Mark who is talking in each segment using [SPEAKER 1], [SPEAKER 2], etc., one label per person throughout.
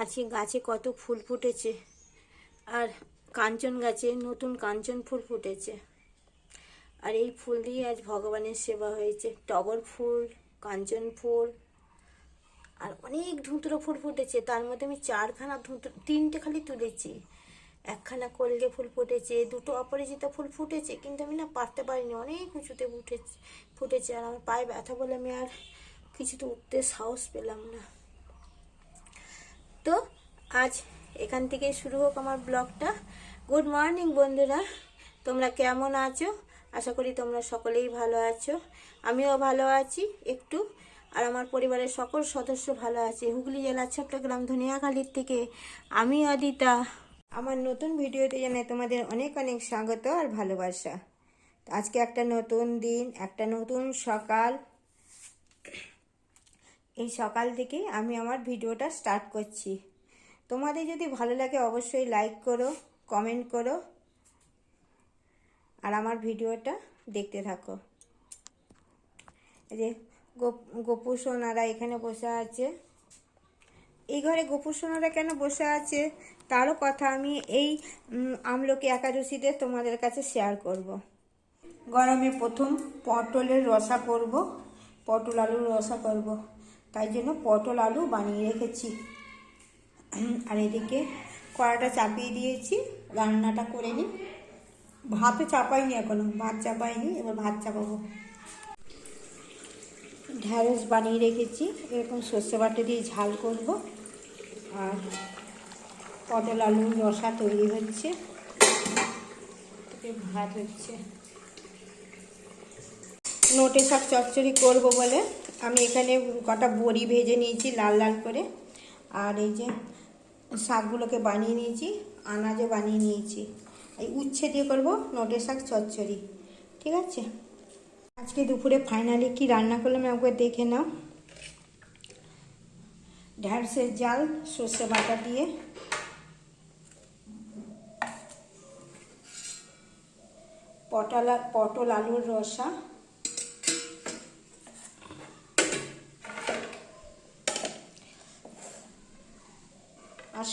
[SPEAKER 1] আজকে গাছে কত ফুল ফুটেছে। আর কাঞ্চন গাছে নতুন কাঞ্চন ফুল ফুটেছে। আর এই ফুল দিয়ে আজ ভগবানের সেবা হয়েছে। টগর ফুল, কাঞ্চন ফুল, আর অনেক ধুতরো ফুল ফুটেছে। তার মধ্যে আমি চারখানা ধুতরো, তিনটে খালি তুলেছি। একখানা কলকে ফুল ফুটেছে, দুটো অপরাজিতা ফুল ফুটেছে, কিন্তু আমি না পারতে পারিনি। অনেক উঁচুতে উঠেছে, ফুটেছে। আর আমার পায়ে ব্যথা বলে আমি আর কিছুতে উঠতে সাহস পেলাম না। তো আজ এখান থেকে শুরু হোক আমার ব্লগটা। গুড মর্নিং বন্ধুরা। তোমরা কেমন আছো? আশা করি তোমরা সকলেই ভালো আছো। আমিও ভালো আছি একটু। আর আমার পরিবারের সকল সদস্য ভালো আছে। হুগলি জেলার চট্টগ্রাম ধনিয়াখালীর থেকে আমি অদিতা আমার নতুন ভিডিওতে জানাই তোমাদের অনেক অনেক স্বাগত আর ভালোবাসা। আজকে একটা নতুন দিন, একটা নতুন সকাল। এই সকাল থেকে আমি আমার ভিডিওটা স্টার্ট করছি। তোমাদের যদি ভালো লাগে অবশ্যই লাইক করো কমেন্ট করো, আর আমার ভিডিওটা দেখতে থাকো। যে গোপু সোনারা এখানে বসে আছে। এই ঘরে গোপু সোনারা কেন বসে আছে? তারও কথা আমি এই আমলকি একাদশীতে তোমাদের কাছে শেয়ার করব। গরমে প্রথম পটলের রসা করব, পটল আলুর রসা করব। তাই জন্য পটল আলু বানিয়ে রেখেছি। আর এদিকে কড়াটা চাপিয়ে দিয়েছি, রান্নাটা করে নিই। ভাতও চাপাইনি এখনও, ভাত চাপাইনি, এবার ভাত চাপাবো। ঢ্যাঁড়স বানিয়ে রেখেছি, এরকম সর্ষে বাটা দিয়ে ঝাল করব। আর পটল আলুর রসা তৈরি হচ্ছে। ভাত হচ্ছে। নোটে শাক চচ্চড়ি করব বলে। আমি এখানে কটা বড়ি ভেজে নিয়েছি, লাল লাল করে। আর এই যে শাকগুলোকে বানিয়ে নিয়েছি আনাজও বানিয়ে নিয়েছি। এই উচ্ছে দিয়ে করব নটে শাক চচ্চড়ি, ঠিক আছে? আজকে দুপুরে ফাইনালি কি রান্না করলাম একবার দেখে নাও। ঢ্যাঁড়সের জাল, সর্ষে বাটা দিয়ে। পটল পটল আলুর রসা।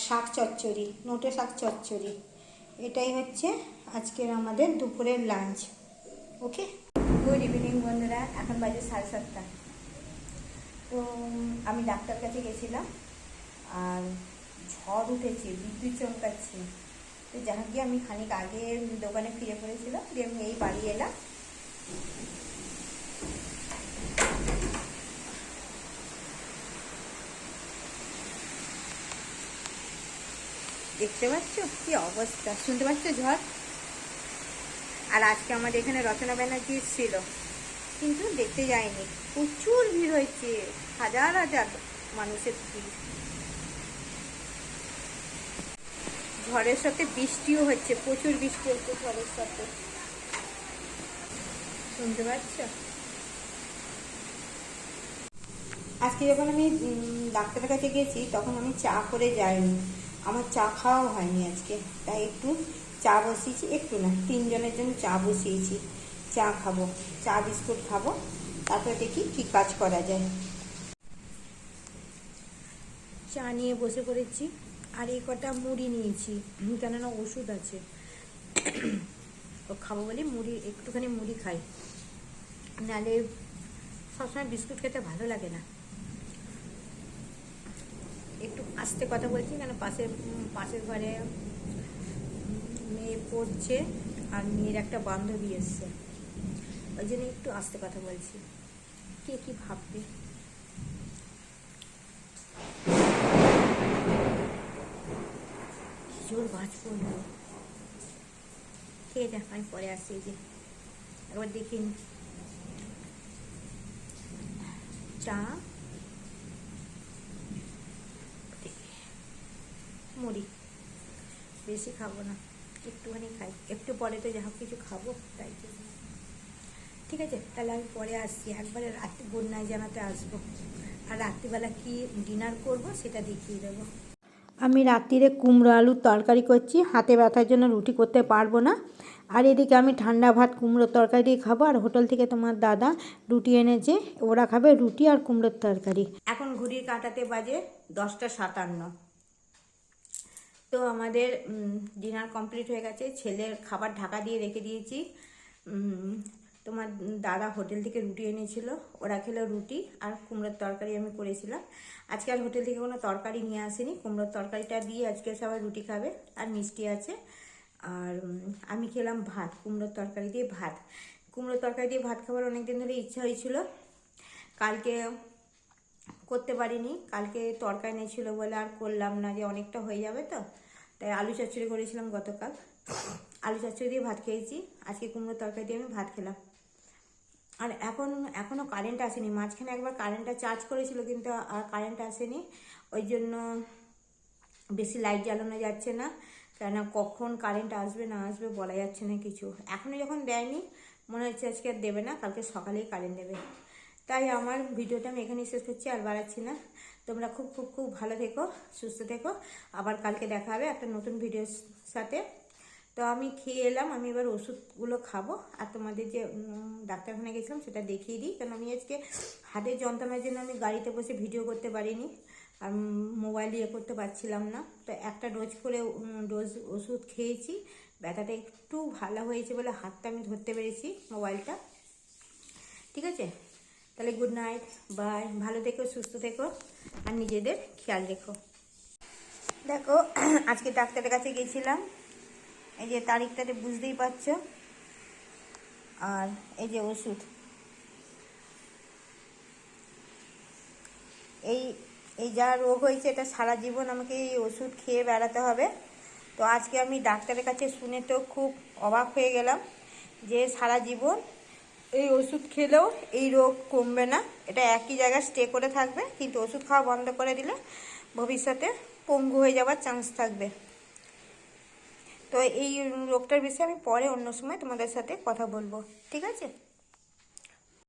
[SPEAKER 1] শাক চচ্চড়ি, নোটে শাক চচ্চড়ি। এটাই হচ্ছে আজকের আমাদের দুপুরের লাঞ্চ ওকে গুড ইভিনিং বন্ধুরা, এখন বাজে সাড়ে সাতটা। তো, আমি ডাক্তার কাছে গেছিলাম, আর ঝড় উঠেছে, বিদ্যুৎ চমকাচ্ছে। তো যাহা গিয়ে আমি খানিক আগে দোকানে ফিরে পড়েছিলাম, দিয়ে আমি এই বাড়ি এলাম। দেখতে পাচ্ছ? কি অবস্থা? শুনতে পাচ্ছ ঝড়? আর আজকে আমাদের এখানে রচনা ব্যানার্জি ছিল কিন্তু দেখতে যায়নি। প্রচুর ভিড় হয়েছে। হাজার হাজার মানুষের ভিড়। ঝড়ের সাথে বৃষ্টিও হচ্ছে। প্রচুর বৃষ্টি হচ্ছে ঝড়ের সাথে। শুনতে পাচ্ছ? আজকে যখন আমি ডাক্তারের কাছে গেছি, তখন আমি চা করে যাইনি। আমার চা খাওয়াও হয়নি আজকে, তাই একটু চা বসিয়েছি, একটু না, তিনজনের জন্য চা বসিয়েছি, চা খাব, চা বিস্কুট খাব, তারপরে দেখি কি কাজ করা যায়। চা নিয়ে বসে পড়েছি, আর এই কটা মুড়ি নিয়েছি, কেননা ওষুধ আছে। ও খাব বলে মুড়ি, একটুখানি মুড়ি খাই। নাহলে সবসময় বিস্কুট খেতে ভালো লাগে না। একটু আস্তে কথা বলছি কেন? পাশের পাশের ঘরে মেয়ে পড়ছে আর মেয়ের একটা বান্ধবী এসছে। ওই জন্য একটু আস্তে কথা বলছি। কে কি ভাববে? কি জোর বাজ পড়ল? ঠিক আছে আমি পরে আসছি যে। একবার দেখিনি চা মুড়ি। বেশি খাব না। একটুখানি খাই। একটু পরে তো যা কিছু খাব, তাই ঠিক আছে, তাহলে আমি পরে আসছি। একবারে রাত্রি নাইট জানাতে আসব। আর রাত্রিবেলা কি ডিনার করব সেটা দেখিয়ে দেবো। আমি রাত্রিরে কুমড়ো আলুর তরকারি করছি। হাতে ব্যথার জন্য রুটি করতে পারব না। আর এদিকে আমি ঠান্ডা ভাত কুমড়োর তরকারি দিয়ে খাব। আর হোটেল থেকে তোমার দাদা রুটি এনেছে। ওরা খাবে রুটি আর কুমড়োর তরকারি। এখন ঘুরির কাটাতে বাজে দশটা সাতান্ন। তো আমাদের ডিনার কমপ্লিট হয়ে গেছে। ছেলের খাবার ঢাকা দিয়ে রেখে দিয়েছি। তোমার দাদা হোটেল থেকে রুটি এনেছিল। ওরা খেলো রুটি আর কুমড়োর তরকারি আমি করেছিলাম। আজকে আর হোটেল থেকে কোনো তরকারি নিয়ে আসেনি। কুমড়োর তরকারিটা দিয়ে আজকে সবাই রুটি খাবে আর মিষ্টি আছে। আর আমি খেলাম ভাত, কুমড়োর তরকারি দিয়ে ভাত। কুমড়োর তরকারি দিয়ে ভাত খাবার অনেকদিন ধরে ইচ্ছা হয়েছিল। কালকে করতে পারিনি। কালকে তরকা এনেছিল বলে আর করলাম না যে অনেকটা হয়ে যাবে তো। তাই আলু চচ্চড়ি করেছিলাম গতকাল। আলু চচ্চড়ি দিয়ে ভাত খেয়েছি। আজকে কুমড়োর তরকারি দিয়ে আমি ভাত খেলাম। আর এখন এখনও কারেন্ট আসেনি। মাঝখানে একবার কারেন্টটা চার্জ করেছিল কিন্তু আর কারেন্ট আসেনি। ওই জন্য বেশি লাইট জ্বালানো যাচ্ছে না। কেন কখন কারেন্ট আসবে, না আসবে বলা যাচ্ছে না কিছু। এখনও যখন দেয়নি, মনে হচ্ছে আজকে আর দেবে না, কালকে সকালেই কারেন্ট দেবে। তাই আমার ভিডিওটা আমি এখানেই শেষ করছি আর বাড়াচ্ছি না। তোমরা খুব খুব খুব ভালো থেকো সুস্থ থেকো। আবার কালকে দেখা হবে একটা নতুন ভিডিওর সাথে। তো আমি খেয়ে এলাম আমি এবার ওষুধগুলো খাব আর তোমাদের যে উম, ডাক্তারখানায় গেছিলাম সেটা দেখিয়ে দিই। কারণ আমি আজকে হাতের যন্ত্রণার জন্য আমি গাড়িতে বসে ভিডিও করতে পারিনি আর মোবাইল ইয়ে করতে পারছিলাম না। তো একটা ডোজ করে ডোজ ওষুধ খেয়েছি। ব্যথাটা একটু ভালো হয়েছে বলে হাতটা আমি ধরতে পেরেছি মোবাইলটা। ঠিক আছে? তাহলে গুড নাইট বাই ভালো থেকো, সুস্থ থেকো, আর নিজেদের খেয়াল রেখো। দেখো, আজকে ডাক্তারের কাছে গেছিলাম এই যে তারিখটাতে বুঝতেই পারছ। আর এই যে ওষুধ। এই এই যা রোগ হয়েছে, এটা সারা জীবন আমাকে এই ওষুধ খেয়ে বেড়াতে হবে। তো আজকে আমি ডাক্তারের কাছে শুনে তো খুব অবাক হয়ে গেলাম যে সারা জীবন এই ওষুধ খেলেও এই রোগ কমবে না। এটা একই জায়গায় স্টে করে থাকবে, কিন্তু ওষুধ খাওয়া বন্ধ করে দিলে ভবিষ্যতে পঙ্গু হয়ে যাওয়ার চান্স থাকবে। তো এই রোগটার বিষয়ে আমি পরে অন্য সময় তোমাদের সাথে কথা বলব, ঠিক আছে?